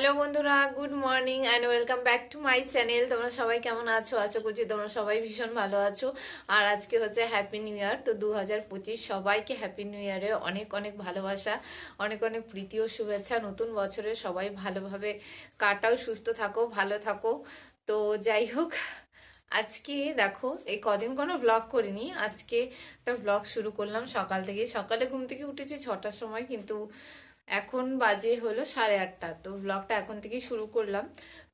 Hello বন্ধুরা good morning and welcome back to my channel তোমরা সবাই কেমন আছো? আশা করছি তোমরা সবাই ভীষণ ভালো আছো। আর আজকে হচ্ছে হ্যাপি নিউ ইয়ার তো দু হাজার পঁচিশ সবাইকে হ্যাপি নিউ ইয়ারে অনেক অনেক ভালোবাসা, অনেক অনেক প্রীতি ও শুভেচ্ছা। নতুন বছরে সবাই ভালোভাবে কাটাও, সুস্থ থাকো, ভালো থাকো। তো যাই হোক, আজকে দেখো, এই কদিন কোনো ব্লগ করিনি। আজকে একটা ব্লগ শুরু করলাম সকাল থেকে সকালে ঘুম থেকে উঠেছি ছটার সময়, কিন্তু এখন বাজে হলো সাড়ে আটটা তো ব্লগটা এখন থেকেই শুরু করলাম।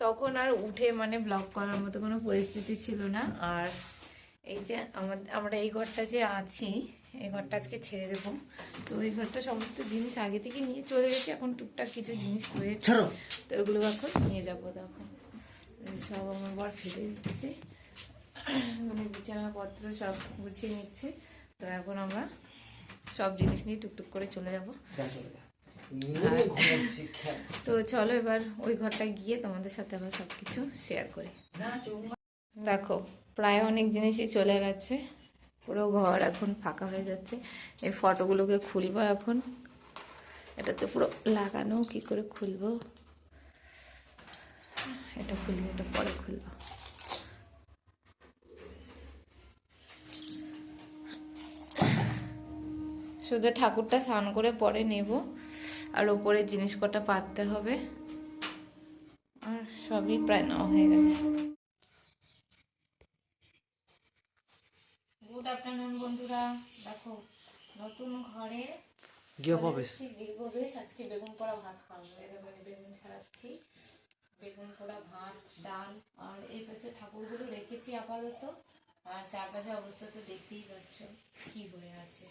তখন আর উঠে মানে ব্লগ করার মতো কোনো পরিস্থিতি ছিল না। আর এই যে আমাদের আমরা এই ঘরটা যে আছি এই ঘরটা আজকে ছেড়ে দেবো। তো এই ঘরটা সমস্ত জিনিস আগে থেকে নিয়ে চলে গেছি এখন টুকটাক কিছু জিনিস রয়েছে তো ওগুলো এখন নিয়ে যাব দেখো। সব আমার বর ফেলে দিচ্ছে। এখানে বিছানাপত্র সব গুছিয়ে নিচ্ছে। তো এখন আমরা সব জিনিস নিয়ে টুকটুক করে চলে যাব। তো চলো এবার ওই ঘরটায় গিয়ে তোমাদের সাথে আবার সব কিছু শেয়ার করি দেখো প্রায় অনেক জিনিসই চলে গেছে। পুরো ঘর এখন ফাঁকা হয়ে যাচ্ছে। এই ফটোগুলোকে খুলবো এখন। এটা তো পুরো লাগানো কি করে খুলবো? এটা খুলবো এটা পরে খুলবো। শুধু ঠাকুরটা স্নান করে পরে নেব। আর ওপরের জিনিস কটা পাততে হবে। আর সবই প্রায় নেওয়া হয়ে গেছে। গুড আফটারনুন বন্ধুরা। দেখো নতুন ঘরে গৃহপ্রবেশ গৃহপ্রবেশ আজকে বেগুন পোড়া ভাত খাব এই বেগুন ছাড়াচ্ছি। বেগুন পোড়া ভাত ডাল আর এই পাশে ঠাকুরগুলো রেখেছি আপাতত। আর চারপাশে অবস্থা তো দেখতেই পাচ্ছ কি হয়ে আছে।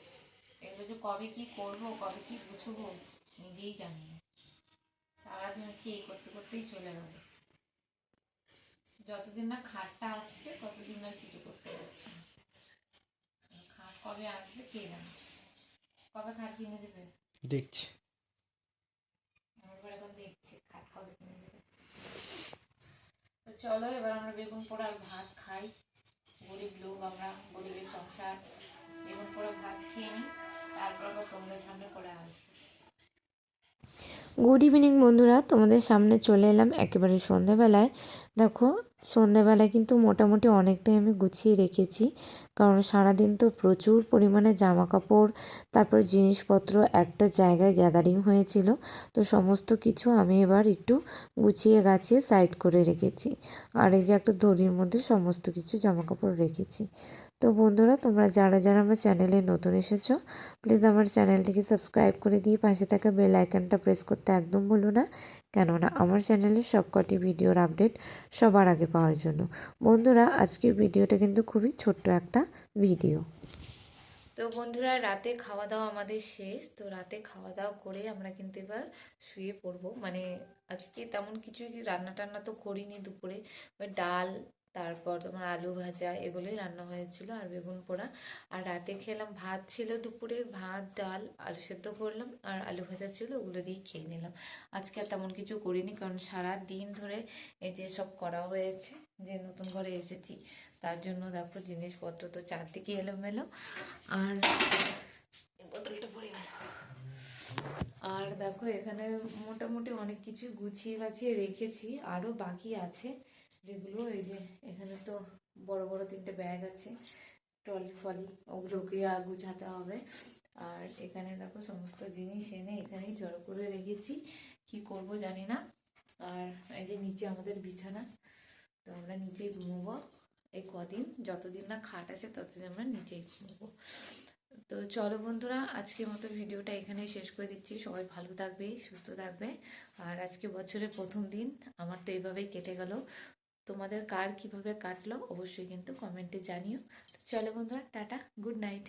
এগুলো যে কবে কি করব কবে কি গুছবো নিজেই জানি। না সারাদিন আজকে এই করতে করতেই চলে গেল। যতদিন না খাটটা আসছে ততদিন আর কিছু করতে পারছি না। খাট কবে আসবে কে জানে? কবে খাট কিনে দেবে? দেখছি। আমার এখন দেখছি খাট কবে কিনে দেবে। তো চলো এবার আমরা বেগুন পোড়ার ভাত খাই। গরিব লোক আমরা গরিবের সংসার। বেগুন পোড়া ভাত খেয়ে নিই তারপর আবার তোমাদের সামনে পড়ে আসব। গুড ইভিনিং বন্ধুরা। তোমাদের সামনে চলে এলাম একেবারে সন্ধেবেলায়। দেখো, সন্ধেবেলায় কিন্তু মোটামুটি অনেকটাই আমি গুছিয়ে রেখেছি। কারণ সারাদিন তো প্রচুর পরিমাণে জামা কাপড় তারপর জিনিসপত্র, একটা জায়গায় গ্যাদারিং হয়েছিল। তো সমস্ত কিছু আমি এবার একটু গুছিয়ে গাছিয়ে সাইড করে রেখেছি। আর এই যে একটা দড়ির মধ্যে সমস্ত কিছু জামা কাপড় রেখেছি। তো বন্ধুরা, তোমরা যারা যারা আমার চ্যানেলে নতুন এসেছ প্লিজ আমার চ্যানেলটিকে সাবস্ক্রাইব করে দিয়ে পাশে থাকা বেল আইকনটা প্রেস করতে একদম ভুলো না। কেননা, আমার চ্যানেলের সবকটি ভিডিওর আপডেট সবার আগে পাওয়ার জন্য। বন্ধুরা, আজকের ভিডিওটা কিন্তু খুবই ছোট্ট একটা ভিডিও তো বন্ধুরা, রাতে খাওয়া দাওয়া আমাদের শেষ। তো রাতে খাওয়া দাওয়া করে আমরা কিন্তু এবার শুয়ে পড়ব। মানে আজকে তেমন কিছুই রান্না টান্না তো করিনি দুপুরে ডাল তারপর তোমার আলু ভাজা, এগুলোই রান্না হয়েছিল আর বেগুন পোড়া। আর রাতে খেলাম ভাত ছিল দুপুরের ভাত, ডাল, আলু সেদ্ধ করলাম আর আলু ভাজা ছিল, ওগুলো দিয়ে খেয়ে নিলাম। আজকে আর তেমন কিছু করিনি কারণ সারা দিন ধরে এই যে সব করা হয়েছে, যে নতুন ঘরে এসেছি, তার জন্য দেখো জিনিসপত্র তো চারদিকে এলোমেলো। আর বোতলটা পড়ে গেল। আর দেখো এখানে মোটামুটি অনেক কিছু গুছিয়ে গাছিয়ে রেখেছি আরও বাকি আছে। যেগুলো এই যে এখানে তো বড় বড় তিনটে ব্যাগ আছে, ট্রলি ফলি, ওগুলোকে গুছাতে হবে। আর এখানে দেখো সমস্ত জিনিস এনে এখানেই জড়ো করে রেখেছি। কি করব জানি না। আর এই যে নিচে আমাদের বিছানা, তো আমরা নিচেই ঘুমোবো। এই কদিন, যতদিন না খাট আছে ততদিন আমরা নিচেই ঘুমোবো। তো চলো বন্ধুরা, আজকের মতো ভিডিওটা এখানেই শেষ করে দিচ্ছি। সবাই ভালো থাকবে, সুস্থ থাকবে। আর আজকে বছরের প্রথম দিন, আমার তো এইভাবেই কেটে গেল। তোমাদের কার কীভাবে কাটলো অবশ্যই কিন্তু কমেন্টে জানিও। তো চলো বন্ধুরা টাটা গুড নাইট